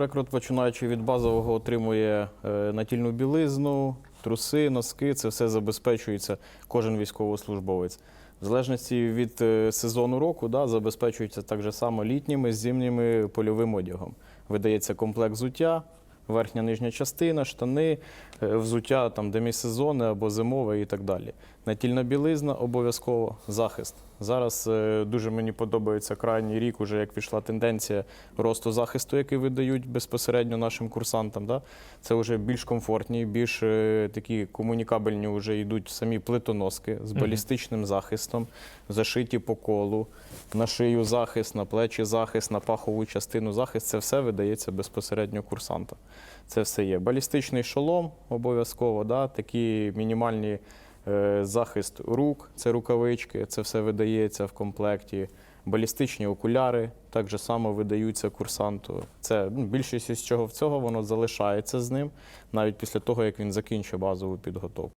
Рекрут, починаючи від базового, отримує е, натільну білизну, труси, носки. Це все забезпечується кожен військовослужбовець. В залежності від е, сезону року да, забезпечується так же само літніми, зимніми польовим одягом. Видається комплект взуття, верхня нижня частина, штани, е, взуття там демісезонне або зимове і так далі. Натільна білизна обов'язково захист. Зараз е, дуже мені подобається крайній рік, уже як пішла тенденція росту захисту, який видають безпосередньо нашим курсантам. Да? Це вже більш комфортні, більш е, такі комунікабельні вже йдуть самі плитоноски з балістичним захистом, зашиті по колу, на шию захист, на плечі захист, на пахову частину захист. Це все видається безпосередньо курсантам. Це все є. Балістичний шолом обов'язково, да? такі мінімальні е, захист рук, це рукавички, це все видається в комплекті. Балістичні окуляри так же само видаються курсанту. Це ну, більшість із чого в цього воно залишається з ним навіть після того, як він закінчив базову підготовку.